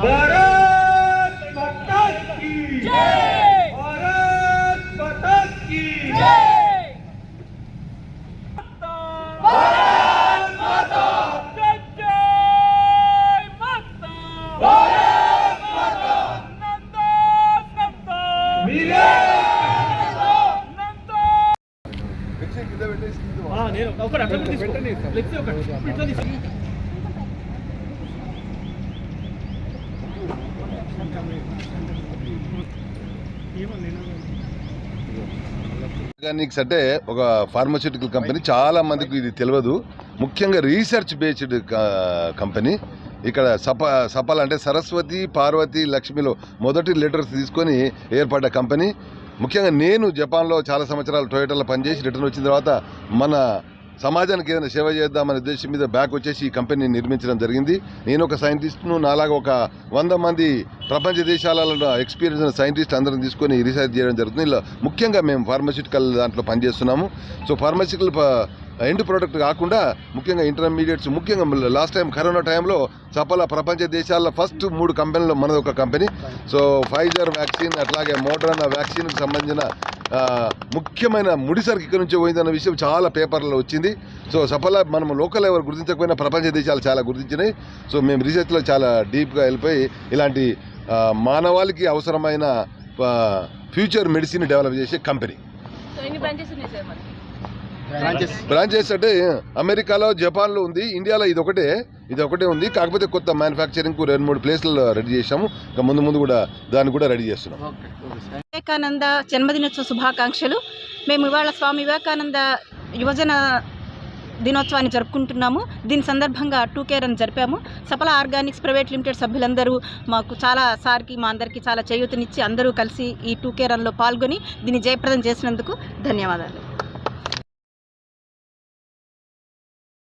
Bora! నేను ఒకటి అక్కడ పెట్టండి ఫ్లెక్సీ ఒకటి. ఇట్లా తీసుకో. ఆర్గానిక్స్ అంటే ఒక ఫార్మస్యూటికల్ కంపెనీ చాలా మందికి ఇది తెలియదు. ముఖ్యంగా రీసెర్చ్ బేస్డ్ కంపెనీ ఇక్కడ సప సపల్ అంటే సరస్వతి పార్వతి లక్ష్మిలో మొదటి లెటర్స్ తీసుకొని ఏర్పడ్డ కంపెనీ ముఖ్యంగా నేను జపాన్లో చాలా సంవత్సరాలు టొయోటాలో పనిచేసి రిటర్న్ వచ్చిన తర్వాత మన సమాజానికి ఏదైనా సేవ చేద్దామనే ఉద్దేశం మీద బ్యాక్ వచ్చేసి ఈ కంపెనీని నిర్మించడం జరిగింది. నేను ఒక సైంటిస్ట్ను నాలాగా ఒక వంద మంది ప్రపంచ దేశాలలో ఎక్స్పీరియన్స్ ఉన్న సైంటిస్ట్ అందరం తీసుకొని రీసెర్చ్ చేయడం జరుగుతుంది. ఇలా ముఖ్యంగా మేము ఫార్మసిటికల్ దాంట్లో పనిచేస్తున్నాము. సో ఫార్మసిటికల్ ఎండ్ ప్రోడక్ట్ కాకుండా ముఖ్యంగా ఇంటర్మీడియట్స్ ముఖ్యంగా లాస్ట్ టైం కరోనా టైంలో చపల ప్రపంచ దేశాల్లో ఫస్ట్ మూడు కంపెనీలు మనది ఒక కంపెనీ. సో ఫైజర్ వ్యాక్సిన్ అట్లాగే మోడర్నా వ్యాక్సిన్కి సంబంధించిన ముఖ్యమైన ముడిసరికి ఇక్కడ నుంచి పోయిందన్న విషయం చాలా పేపర్లో వచ్చింది. సో సఫల మనం లోకల్ ఎవరు గుర్తించకపోయినా ప్రపంచ దేశాలు చాలా గుర్తించినాయి. సో మేము రీసెర్చ్లో చాలా డీప్గా వెళ్ళిపోయి ఇలాంటి మానవాళికి అవసరమైన ఫ్యూచర్ మెడిసిన్ డెవలప్ చేసే కంపెనీ. బ్రాంచెస్ అంటే అమెరికాలో జపాన్లో ఉంది ఇండియాలో ఇది ఒకటే ఇది ఒకటే ఉంది. కాకపోతే కొత్త మ్యానుఫ్యాక్చరింగ్ రెండు మూడు ప్లేస్లలో రెడీ చేసాము ఇంకా ముందు ముందు కూడా దాన్ని కూడా రెడీ చేస్తున్నాం. వివేకానంద జన్మదినోత్సవ శుభాకాంక్షలు. మేము ఇవాళ స్వామి వివేకానంద యువజన దినోత్సవాన్ని జరుపుకుంటున్నాము. దీని సందర్భంగా టూ కేర్ అని జరిపాము. సఫల ఆర్గానిక్స్ ప్రైవేట్ లిమిటెడ్ సభ్యులందరూ మాకు చాలా సార్కి మా అందరికీ చాలా చేయూతనిచ్చి అందరూ కలిసి ఈ టూ కేర్ రన్లో పాల్గొని దీన్ని జయప్రదం చేసినందుకు ధన్యవాదాలు.